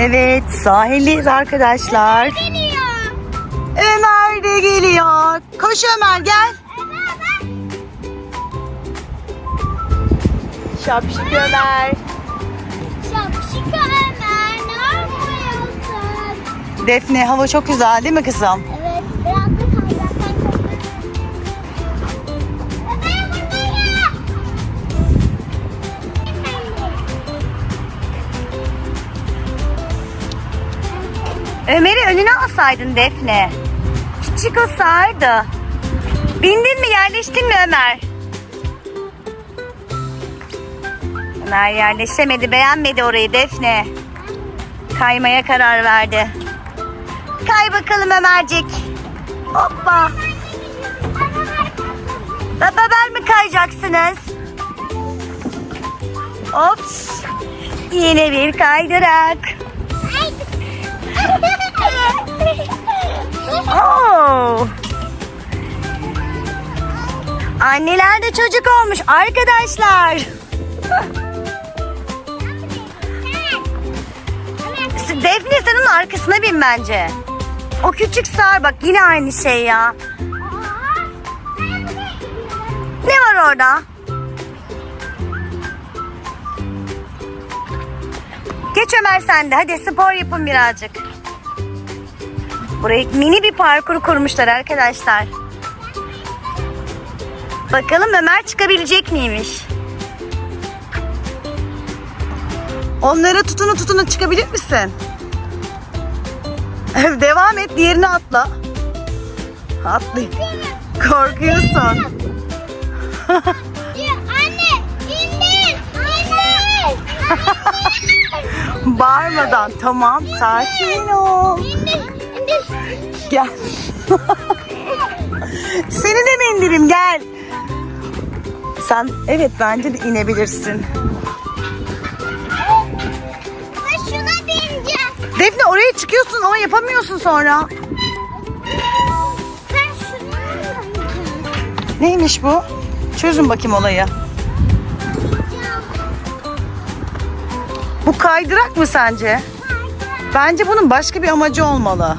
Evet sahildeyiz arkadaşlar. Geliyor. Ömer de geliyor. Koş Ömer gel. Şapşik Ömer. Şapşika Ömer ne yapıyorsun? Defne hava çok güzel değil mi kızım? Evet biraz Ömer'i önüne alsaydın Defne. Küçük o sağırdı. Bindin mi yerleştin mi Ömer? Ömer yerleşemedi beğenmedi orayı Defne. Kaymaya karar verdi. Kay bakalım Ömercik. Hoppa. Beraber mi kayacaksınız? Ops. Yine bir kaydırak. Oo. Anneler de çocuk olmuş arkadaşlar. Defne sen onun arkasına bin bence. O küçük sağır bak yine aynı şey ya. Ne var orada? Geç Ömer sen de hadi spor yapın birazcık. Buraya mini bir parkur kurmuşlar arkadaşlar. Bakalım Ömer çıkabilecek miymiş? Onlara tutunu tutunu çıkabilir misin? Devam et diğerini atla. Atla. Korkuyorsun. Anne indir. İndir. Bağırmadan tamam sakin ol. İndir. Gel. Seni de mi indireyim gel. Sen evet bence de inebilirsin. Ben şuna bineceğim. Defne oraya çıkıyorsun ama yapamıyorsun sonra. Ben şuna bineceğim. Neymiş bu? Çözün bakayım olayı. Bu kaydırak mı sence? Bence bunun başka bir amacı olmalı.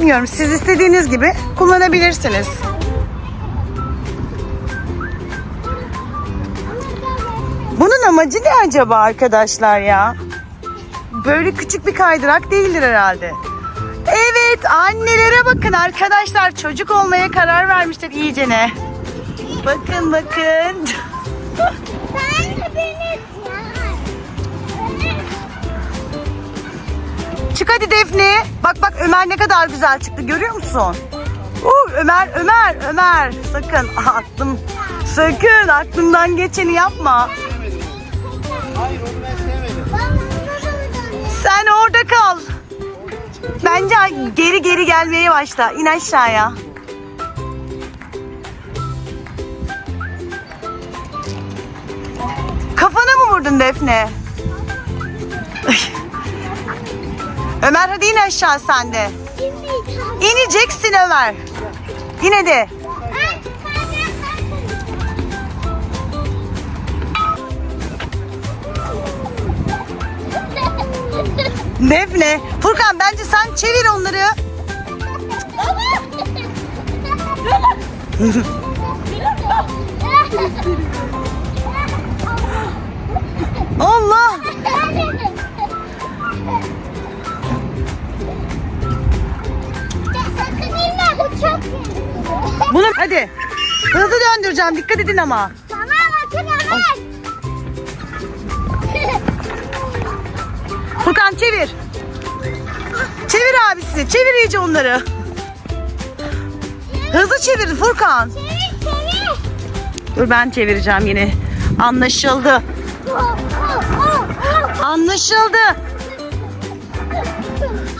Bilmiyorum siz istediğiniz gibi kullanabilirsiniz. Bunun amacı ne acaba arkadaşlar ya? Böyle küçük bir kaydırak değildir herhalde. Evet annelere bakın arkadaşlar çocuk olmaya karar vermişler iyicene. Bakın bakın. Ben de bineceğim. Hadi Defne. Bak bak Ömer ne kadar güzel çıktı görüyor musun? Uh, Ömer Ömer Ömer sakın aklım sakın aklımdan geçeni yapma. Hayır onu ben sevmedim. Sen orada kal. Bence geri geri gelmeye başla. İn aşağıya. Kafana mı vurdun Defne? Ömer hadi in aşağı sen de. İneceksin Ömer. Ben kaydıraktan- Defne. Furkan bence sen çevir onları. Allah. Döndüreceğim. Dikkat edin ama. Tamam bakın Ömer. Furkan çevir. Çevir abisi. Çevir iyice onları. Hızlı çevir Furkan. Çevir çevir. Dur ben çevireceğim yine. Anlaşıldı. Oh, oh, oh. Anlaşıldı.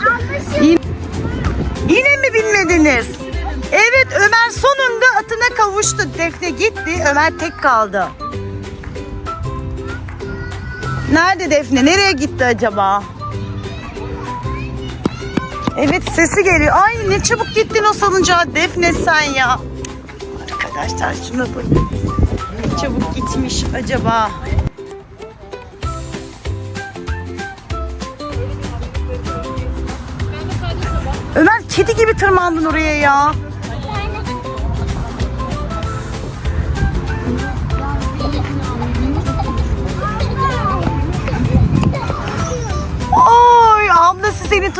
Anlaşıldı. Yine, yine mi bilmediniz? Ömer sonunda atına kavuştu. Defne gitti. Ömer tek kaldı. Nerede Defne? Nereye gitti acaba? Evet sesi geliyor. Ay ne çabuk gittin o salıncağa Defne sen ya. Arkadaşlar şuna bakın. Ne çabuk gitmiş acaba. Ömer kedi gibi tırmandın oraya ya.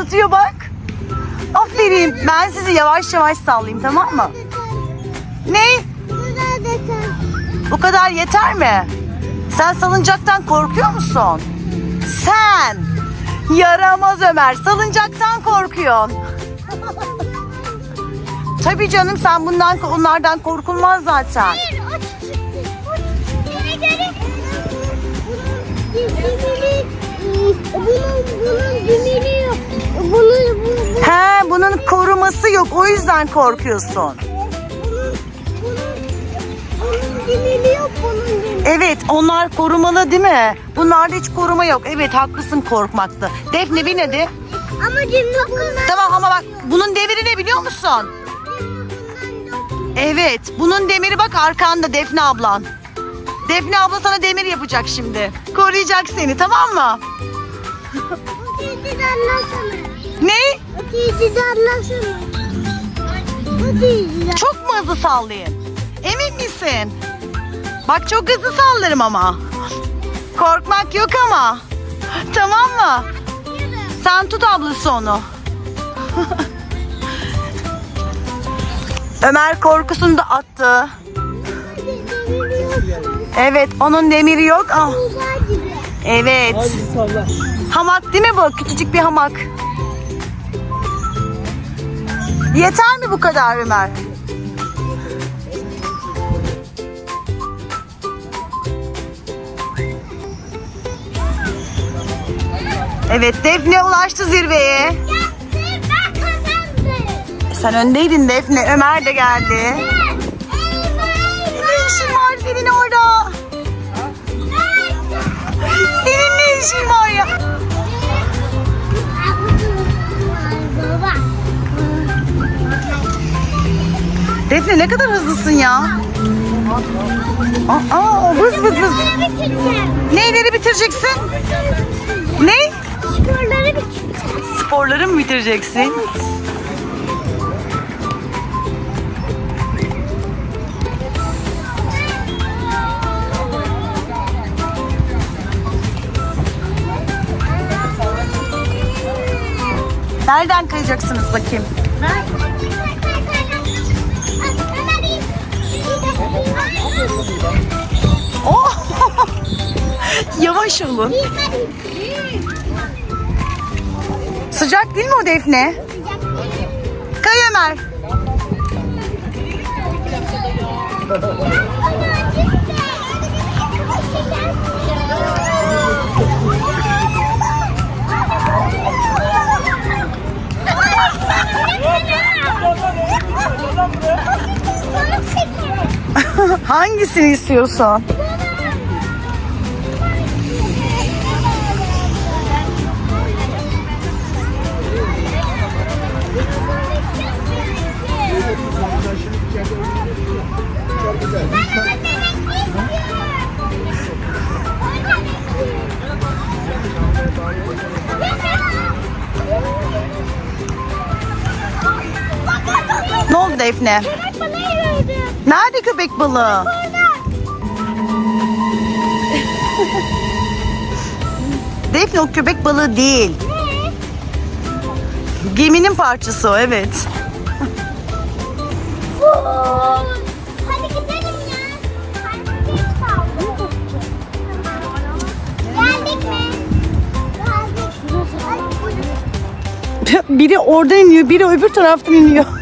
Tutuyor bak. Aferin. Ben sizi yavaş yavaş sallayayım tamam mı? Ne? Bu kadar yeter mi? Sen salıncaktan korkuyor musun? Sen! Yaramaz Ömer. Salıncaktan korkuyorsun. Tabii canım sen bundan onlardan korkulmaz zaten. Hayır, o çıktı. O göre bunun. Bunun bunun bunun He bunun koruması yok o yüzden korkuyorsun. bunun bunun yok bunun. Evet onlar korumalı değil mi? Bunlarda hiç koruma yok. Evet haklısın korkmakta. Defne bin hadi. Ama bundan Tamam ama bak bunun deviri ne biliyor musun? Evet bunun demiri bak arkanda Defne ablan. Defne abla sana demir yapacak şimdi. Koruyacak seni tamam mı? Öteki darlasana. Ne? Darlasana. Çok mu hızlı sallayayım? Emin misin? Bak çok hızlı sallarım ama. Korkmak yok ama. Tamam mı? Sen tut ablası onu. Ömer korkusunu da attı. Evet onun demiri yok. Ah, evet. Hamak değil mi bu? Küçücük bir hamak. Yeter mi bu kadar Ömer? Evet Defne ulaştı zirveye. Ben kazandım. Sen öndeydin Defne. Ömer de geldi. Ne işin var senin orada? Senin ne işin var ya? Ne kadar hızlısın ya. Aa, vız vız vız. Bitireceğim. Neyleri bitireceksin? Ne? Sporları bitireceğim. Sporları mı bitireceksin? Nereden kayacaksınız bakayım? Yavaş olun. Sıcak değil mi o Defne? Kay Ömer. Hangisini istiyorsun? Ne oldu Defne? Nerede köpek balığı? Defne o köpek balığı değil. Geminin parçası o evet. Hadi gidelim ya. Hadi geç kaldık. Geldik mi? Geldik. Biri oradan iniyor, biri öbür taraftan iniyor.